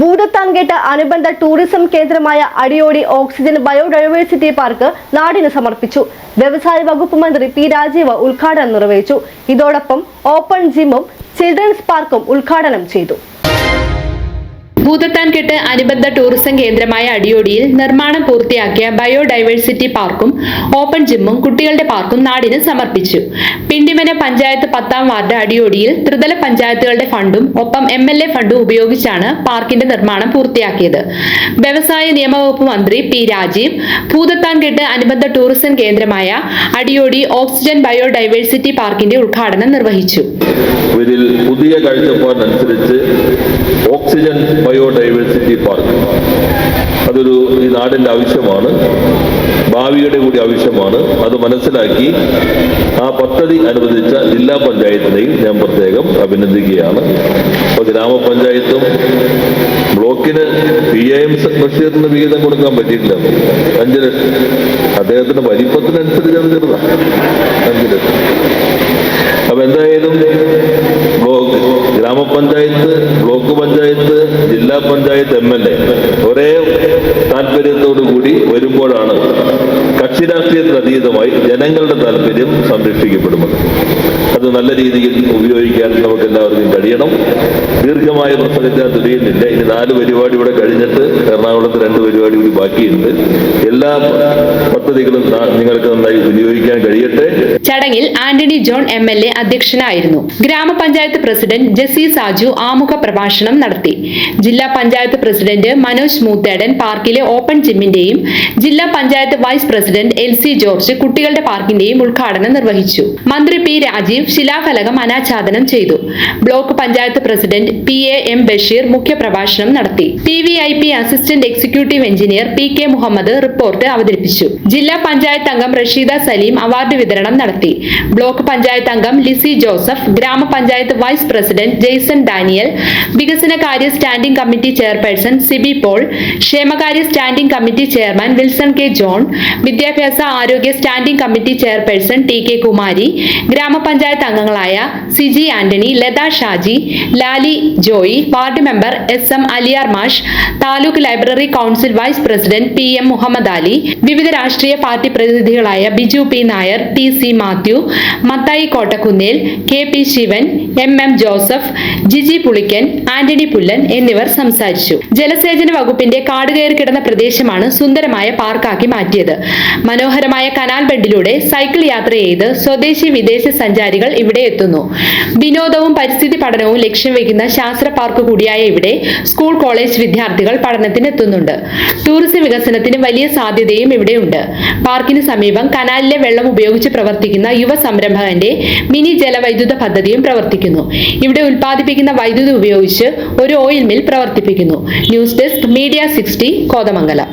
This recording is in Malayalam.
ഭൂതത്താൻകേട്ട് അനുബന്ധ ടൂറിസം കേന്ദ്രമായ അടിയോടി ഓക്സിജൻ ബയോഡൈവേഴ്സിറ്റി പാർക്ക് നാടിന് സമർപ്പിച്ചു. വ്യവസായ വകുപ്പ് മന്ത്രി പി രാജീവ് ഉദ്ഘാടനം നിർവഹിച്ചു. ഇതോടൊപ്പം ഓപ്പൺ ജിമ്മും ചിൽഡ്രൻസ് പാർക്കും ഉദ്ഘാടനം ചെയ്തു. ഭൂതത്താൻകെട്ട് അനുബന്ധ ടൂറിസം കേന്ദ്രമായ അടിയോടിയിൽ നിർമ്മാണം പൂർത്തിയാക്കിയ ബയോഡൈവേഴ്സിറ്റി പാർക്കും ഓപ്പൺ ജിമ്മും കുട്ടികളുടെ പാർക്കും നാടിന് സമർപ്പിച്ചു. പിണ്ടിമന പഞ്ചായത്ത് പത്താം വാർഡ് അടിയോടിയിൽ ത്രിതല പഞ്ചായത്തുകളുടെ ഫണ്ടും ഒപ്പം എം എൽ എ ഫണ്ടും ഉപയോഗിച്ചാണ് പാർക്കിന്റെ നിർമ്മാണം പൂർത്തിയാക്കിയത്. വ്യവസായ നിയമവകുപ്പ് മന്ത്രി പി രാജീവ് ഭൂതത്താൻകെട്ട് അനുബന്ധ ടൂറിസം കേന്ദ്രമായ അടിയോടി ഓക്സിജൻ ബയോഡൈവേഴ്സിറ്റി പാർക്കിന്റെ ഉദ്ഘാടനം നിർവഹിച്ചു. പുതിയ കാഴ്ചപ്പാടിനനുസരിച്ച് ഓക്സിജൻ ബയോഡൈവേഴ്സിറ്റി പാർക്ക് അതൊരു ഈ നാടിന്റെ ആവശ്യമാണ്. ഭാവിയുടെ കൂടി ആവശ്യമാണ്. അത് മനസ്സിലാക്കി ആ പദ്ധതി അനുവദിച്ച ജില്ലാ പഞ്ചായത്തിനെയും ഞാൻ പ്രത്യേകം അഭിനന്ദിക്കുകയാണ്. അപ്പോൾ ഗ്രാമപഞ്ചായത്തും ബ്ലോക്കിന് പി എം ബഷീറിന് വിഹിതം കൊടുക്കാൻ പറ്റിയിട്ടില്ല. അഞ്ച് ലക്ഷം. അദ്ദേഹത്തിന്റെ വലിപ്പത്തിനനുസരിച്ച് അത് ചെറുതാണ് അഞ്ച് ലക്ഷം അപ്പൊ എന്തായാലും ബ്ലോക്ക് ഗ്രാമപഞ്ചായത്ത് ബ്ലോക്ക് പഞ്ചായത്ത് ജില്ലാ പഞ്ചായത്ത് എം എൽ എ ഒരേ താല്പര്യത്തോടു കൂടി വരുമ്പോഴാണ് കക്ഷി രാഷ്ട്രീയത്തിന് അതീതമായി ജനങ്ങളുടെ താല്പര്യം സംരക്ഷിക്കപ്പെടുന്നത്. അത് നല്ല രീതിയിൽ ഉപയോഗിക്കാൻ നമുക്ക് എല്ലാവർക്കും കഴിയണം. ദീർഘമായ പ്രസംഗിക്കാൻ തുടിയുന്നില്ല ഇനി നാല് പരിപാടി ഇവിടെ കഴിഞ്ഞിട്ട് എറണാകുളത്ത് രണ്ട് പരിപാടി കൂടി ബാക്കിയുണ്ട്. എല്ലാ പദ്ധതികളും നിങ്ങൾക്ക് നന്നായി വിനിയോഗിക്കാൻ കഴിയട്ടെ. ചടങ്ങിൽ Antony John M L A അധ്യക്ഷനായിരുന്നു. ഗ്രാമപഞ്ചായത്ത് പ്രസിഡന്റ് ജസി സാജു ആമുഖ പ്രഭാഷണം നടത്തി. ജില്ലാ പഞ്ചായത്ത് പ്രസിഡന്റ് മനോജ് മൂത്തേടൻ പാർക്കിലെ ഓപ്പൺ ജിമ്മിന്റെയും ജില്ലാ panchayat vice president L C George കുട്ടികളുടെ പാർക്കിന്റെയും ഉദ്ഘാടനം നിർവഹിച്ചു. മന്ത്രി പി രാജീവ് ശിലാഫലകം അനാച്ഛാദനം ചെയ്തു. Block panchayat president P A M Basheer മുഖ്യപ്രഭാഷണം നടത്തി. T V I P assistant executive engineer P K Muhammad report അവതരിപ്പിച്ചു. ജില്ലാ പഞ്ചായത്ത് അംഗം റഷീദ സലീം അവാർഡ് വിതരണം നടത്തി. ബ്ലോക്ക് പഞ്ചായത്ത് അംഗം ലിസി ജോസഫ് ഗ്രാമപഞ്ചായത്ത് വൈസ് പ്രസിഡന്റ് ജെയ്സൺ ഡാനിയൽ വികസനകാര്യ standing committee chairperson Sibi Paul ക്ഷേമകാര്യ standing committee chairman Wilson K John വിദ്യാഭ്യാസ ആരോഗ്യ standing committee chairperson T K Kumari ഗ്രാമപഞ്ചായത്ത് അംഗങ്ങളായ Siji Antony Latha Shaji Lali Joy ward member S M Aliyar മാഷ് taluk library council vice president P M Muhammad Ali വിവിധ രാഷ്ട്രീയ party പ്രതിനിധികളായ Biju P Nair T C Mathew Mathai Kottakkunnel K P Shivan M M Joseph Jiji Pulikkan Antony Pullan എന്നിവർ സംസാരിച്ചു. ജലസേചന വകുപ്പിന്റെ കാടുകയറി കിടന്ന പ്രദേശമാണ് സുന്ദരമായ പാർക്കാക്കി മാറ്റിയത്. മനോഹരമായ കനാൽ ബെഡിലൂടെ സൈക്കിൾ യാത്ര ചെയ്ത് സ്വദേശി വിദേശ സഞ്ചാരികൾ ഇവിടെ എത്തുന്നു. വിനോദവും പരിസ്ഥിതി പഠനവും ലക്ഷ്യം വയ്ക്കുന്ന ശാസ്ത്ര പാർക്ക് കൂടിയായ ഇവിടെ സ്കൂൾ കോളേജ് വിദ്യാർത്ഥികൾ പഠനത്തിന് എത്തുന്നുണ്ട് ടൂറിസം വികസനത്തിന് വലിയ സാധ്യതയും ഇവിടെയുണ്ട്. പാർക്കിന് സമീപം കനാലിലെ വെള്ളം ഉപയോഗിച്ച് പ്രവർത്തിക്കുന്ന യുവ സംരംഭകന്റെ മിനി ജലവൈദ്യുത പദ്ധതിയും പ്രവർത്തിക്കുന്നു. ഇവിടെ ഉൽപ്പാദിപ്പിക്കുന്ന വൈദ്യുതി ഉപയോഗിച്ച് ഒരു ഓയിൽ മിൽ പ്രവർത്തിപ്പിക്കുന്നു. News desk media sixty Kothamangalam.